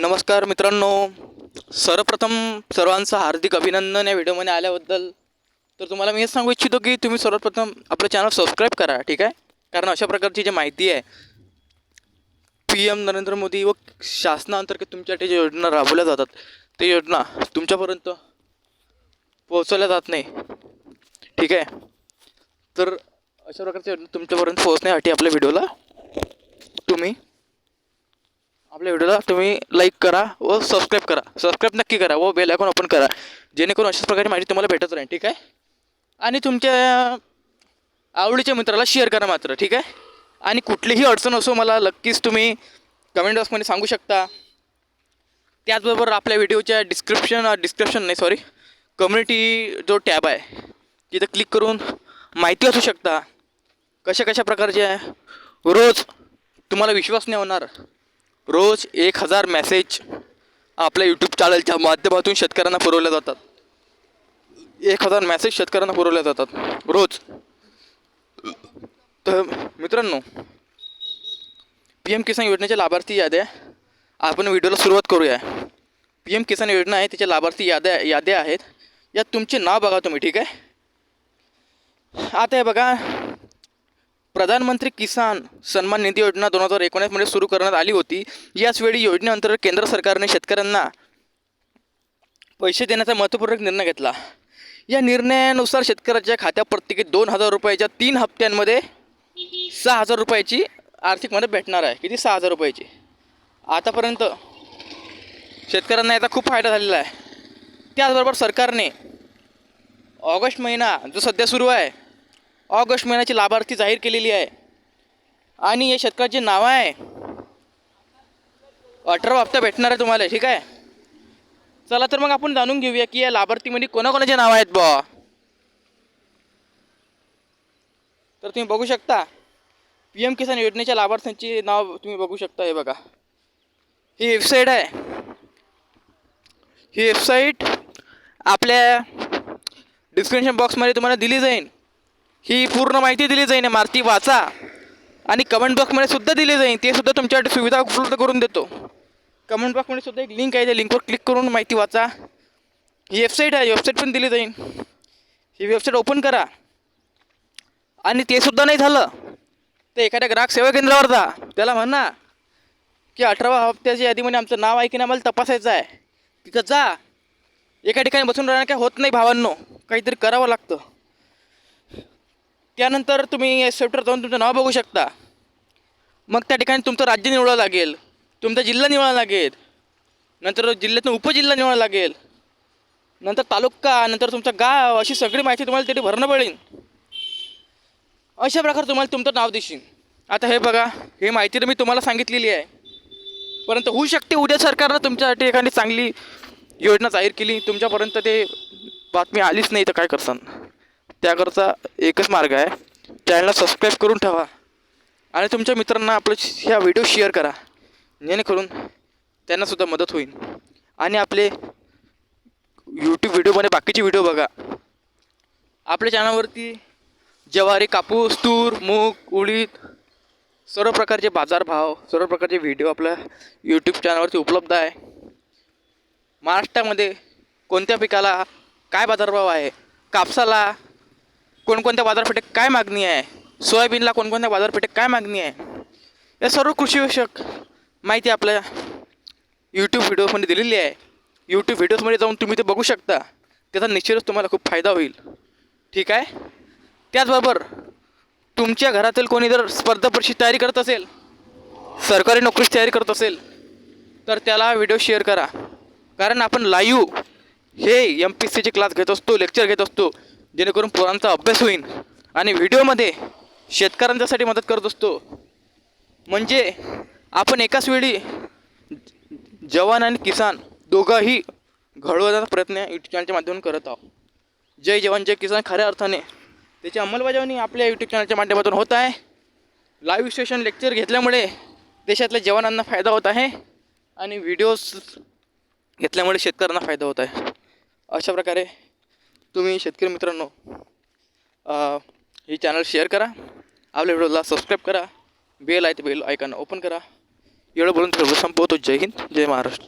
नमस्कार मित्रांनो. सर्वप्रथम सर्वांचं हार्दिक अभिनंदन या व्हिडिओमध्ये आल्याबद्दल. तर तुम्हाला मी हेच सांगू इच्छितो की तुम्ही सर्वप्रथम आपलं चॅनल सबस्क्राईब करा ठीक आहे? कारण अशा प्रकारची जी माहिती आहे पी एम नरेंद्र मोदी व शासनाअंतर्गत तुमच्यासाठी ज्या योजना राबवल्या जातात ते योजना तुमच्यापर्यंत पोहोचवल्या जात नाही ठीक आहे? तर अशा प्रकारच्या योजना तुमच्यापर्यंत पोहोचण्यासाठी आपल्या व्हिडिओला तुम्ही आपल्या व्हिडिओला तुम्ही लाईक करा व सबस्क्राईब करा. सबस्क्राईब नक्की करा व बेल आयकॉन ओपन करा. जेणेकरून अशाच प्रकारे माहिती तुम्हाला भेटत राहील ठीक आहे? आणि तुमच्या आवडीच्या मित्राला शेअर करा मात्र ठीक आहे? आणि कुठलीही अडचण असो मला नक्कीच तुम्ही कमेंट बॉक्समध्ये सांगू शकता. त्याचबरोबर आपल्या व्हिडिओच्या डिस्क्रिप्शन डिस्क्रिप्शन नाही सॉरी कम्युनिटी जो टॅब आहे तिथं क्लिक करून माहिती असू शकता. कशा कशा प्रकारचे आहे? रोज तुम्हाला विश्वास नाही होणार. रोज एक हजार मॅसेज आपल्या यूट्यूब चॅनलच्या माध्यमातून शेतकऱ्यांना पुरवल्या जातात. एक हजार मॅसेज शेतकऱ्यांना पुरवल्या जातात रोज. तर मित्रांनो पी एम किसान योजनेच्या लाभार्थी याद्या आपण व्हिडिओला सुरुवात करूया. पी एम किसान योजना आहे त्याच्या लाभार्थी याद्या याद्या आहेत. यात तुमचे नाव बघा तुम्ही ठीक आहे? आता हे बघा प्रधानमंत्री किसान सन्मान निधी योजना दोन हजार एकोणीसमध्ये सुरू करण्यात आली होती. याचवेळी योजनेअंतर्गत केंद्र सरकारने शेतकऱ्यांना पैसे देण्याचा महत्त्वपूर्ण निर्णय घेतला. या निर्णयानुसार शेतकऱ्याच्या खात्यात प्रत्येकी दोन हजार रुपयाच्या तीन हप्त्यांमध्ये सहा हजार रुपयाची आर्थिक मदत भेटणार आहे. किती? सहा हजार रुपयाची. आतापर्यंत शेतकऱ्यांना याचा खूप फायदा झालेला आहे. त्याचबरोबर सरकारने ऑगस्ट महिना जो सध्या सुरू आहे ऑगस्ट महिन्याची लाभार्थी जाहीर केलेली आहे. आणि या शतकाचे नाव आहे. अठरा हप्ता भेटणार आहे तुम्हाला ठीक आहे? चला तर मग आपण जाणून घेऊया की या लाभार्थीमध्ये कोणाकोणाचे नाव आहेत बा तर तुम्ही बघू शकता पी एम किसान योजनेच्या लाभार्थ्यांचे नाव तुम्ही बघू शकता हे बघा. ही वेबसाईट आहे. ही वेबसाईट आपल्या डिस्क्रिप्शन बॉक्समध्ये तुम्हाला दिली जाईल. ही पूर्ण माहिती दिली जाईल मारुती वाचा. आणि कमेंट बॉक्समध्ये सुद्धा दिली जाईल ते सुद्धा तुमच्यासाठी सुविधा उपलब्ध करून देतो. कमेंट बॉक्समध्ये सुद्धा एक लिंक आहे त्या लिंकवर क्लिक करून माहिती वाचा. ही वेबसाईट आहे वेबसाईट पण दिली जाईल ही वेबसाईट ओपन करा. आणि ते सुद्धा नाही झालं. तर एखाद्या ग्राहक सेवा केंद्रावर जा. त्याला म्हणा की अठरावा हप्त्याच्या यादीमध्ये आमचं नाव आहे की नाही मला तपासायचं आहे. तिथं जा. एका ठिकाणी बसून राहणं काय होत नाही भावांनो. काहीतरी करावं लागतं. त्यानंतर तुम्ही सेफ्टर जाऊन तुमचं नाव बघू शकता. मग त्या ठिकाणी तुमचं राज्य निवडावं लागेल. तुमचा जिल्हा निवडावा लागेल. नंतर जिल्ह्यातून उपजिल्हा निवडावा लागेल. नंतर तालुका नंतर तुमचं गाव अशी सगळी माहिती तुम्हाला तिथे भरणं पडेल. अशा प्रकारे तुम्हाला तुमचं नाव दिसेल. आता हे बघा हे माहिती तर मी तुम्हाला सांगितलेली आहे. परंतु होऊ शकते उद्या सरकारनं तुमच्यासाठी एखादी चांगली योजना जाहीर केली. तुमच्यापर्यंत ते बातमी आलीच नाही तर काय करसान? त्याकरता एकच मार्ग आहे. चॅनलला सबस्क्राईब करून ठेवा. आणि तुमच्या मित्रांना आपलं ह्या व्हिडिओ शेअर करा. जेणेकरून त्यांनासुद्धा मदत होईल. आणि आपले यूट्यूब व्हिडिओमध्ये बाकीचे व्हिडिओ बघा. आपल्या चॅनलवरती ज्वारी कापूस तूर मूग उडीद सर्व प्रकारचे बाजारभाव सर्व प्रकारचे व्हिडिओ आपल्या यूट्यूब चॅनलवरती उपलब्ध आहे. महाराष्ट्रामध्ये कोणत्या पिकाला काय बाजारभाव आहे? कापसाला कोणकोणत्या बाजारपेठेत काय मागणी आहे? सोयाबीनला कोणकोणत्या बाजारपेठेत काय मागणी आहे? या सर्व कृषीविषयक माहिती आपल्या यूट्यूब व्हिडिओमध्ये दिलेली आहे. यूट्यूब व्हिडिओजमध्ये जाऊन तुम्ही ते बघू शकता. त्याचा निश्चितच तुम्हाला खूप फायदा होईल. ठीक आहे? त्याचबरोबर तुमच्या घरातील कोणी जर स्पर्धा परीक्षेची तयारी करत असेल सरकारी नोकरीची तयारी करत असेल तर त्याला व्हिडिओ शेअर करा. कारण आपण लाईव्ह हे एम पी सीचे क्लास घेत असतो लेक्चर घेत असतो. जेणेकरून पोरांचा अभ्यास होईल आणि व्हिडिओमध्ये शेतकऱ्यांच्यासाठी मदत करत असतो. म्हणजे आपण एकाच वेळी जवान आणि किसान दोघंही घडवण्याचा प्रयत्न यूट्यूब चॅनलच्या माध्यमातून करत आहोत. जय जवान जय किसान खऱ्या अर्थाने. त्याची अंमलबजावणी आपल्या यूट्यूब चॅनलच्या माध्यमातून होत आहे. लाईव्ह स्टेशन लेक्चर घेतल्यामुळे देशातल्या जवानांना फायदा होत आहे आणि व्हिडिओज घेतल्यामुळे शेतकऱ्यांना फायदा होत आहे. अशा प्रकारे तुम्ही शेतकरी मित्रांनो हे ही चॅनल शेअर करा. आपल्या व्हिडिओला सबस्क्राईब करा. बेल आहे ते बेल आयकॉन ओपन करा. एवढं बोलून संपवतो. जय हिंद जय महाराष्ट्र.